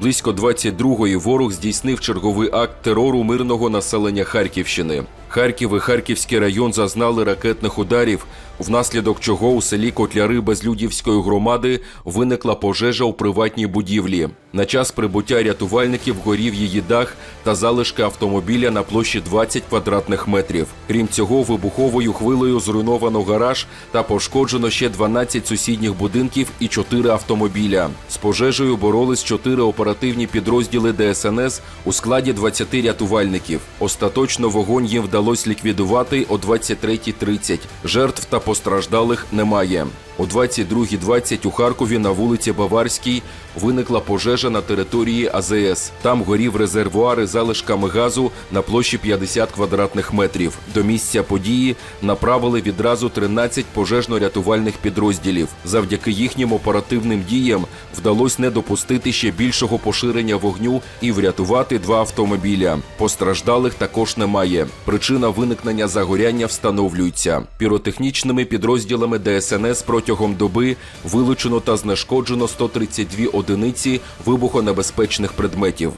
Близько 22-ї ворог здійснив черговий акт терору мирного населення Харківщини. Харків і Харківський район зазнали ракетних ударів, внаслідок чого у селі Котляри Безлюдівської громади виникла пожежа у приватній будівлі. На час прибуття рятувальників горів її дах та залишки автомобіля на площі 20 квадратних метрів. Крім цього, вибуховою хвилею зруйновано гараж та пошкоджено ще 12 сусідніх будинків і 4 автомобіля. З пожежею боролись 4 оперативні підрозділи ДСНС у складі 20 рятувальників. Остаточно вогонь їм вдалося ліквідувати о 23.30. Жертв та постраждалих немає. О 22.20 у Харкові на вулиці Баварській виникла пожежа на території АЗС. Там горів резервуари залишками газу на площі 50 квадратних метрів. До місця події направили відразу 13 пожежно-рятувальних підрозділів. Завдяки їхнім оперативним діям вдалося не допустити ще більшого поширення вогню і врятувати два автомобіля. Постраждалих також немає. Причина виникнення загоряння встановлюється. Піротехнічними підрозділами ДСНС протягом доби вилучено та знешкоджено 132 одиниці вибухонебезпечних предметів.